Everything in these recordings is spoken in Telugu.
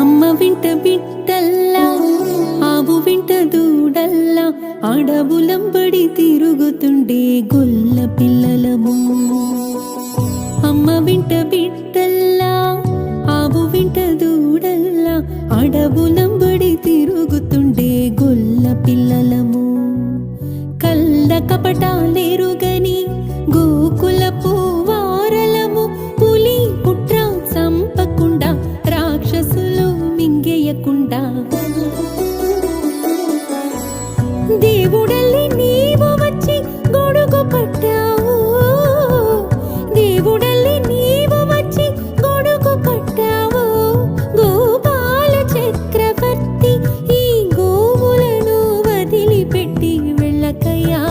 అమ్మ వింట బిట్టల్లా ఆవు వింట దూడల్లా అడవులంబడి తిరుగుతుండే గొల్ల పిల్లలము. అమ్మ వింట బిట్టల్లా ఆవు వింట దూడల్లా అడవుల దేవుడల్లి నీవు వచ్చి గొడుగు పట్టావు. దేవుడల్లి నీవు వచ్చి గొడుగు పట్టావు. గోపాల చక్రవర్తి ఈ గోవులను వదిలిపెట్టి వెళ్ళకయ్యా.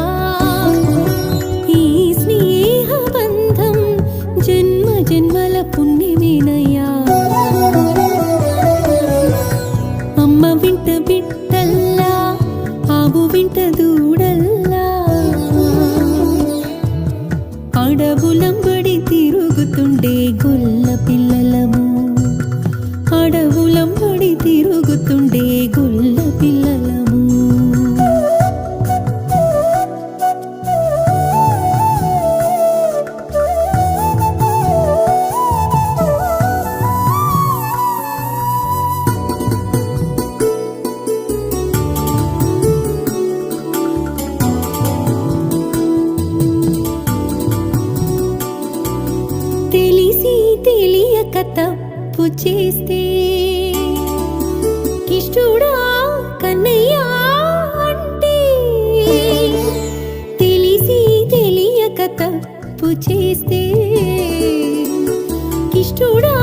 ఈ స్నేహ బంధం జన్మ జన్మల పుణ్యమేనయ్యా. అడవులంబడి తిరుగుతుండే గొల్ల పిల్లలము. అడవులంబడి తిరుగుతుండే తప్పు చేస్తే కిష్టుడా కన్నయ్యా అంటే తెలిసి తెలియక తప్పు చేస్తే కిష్టుడా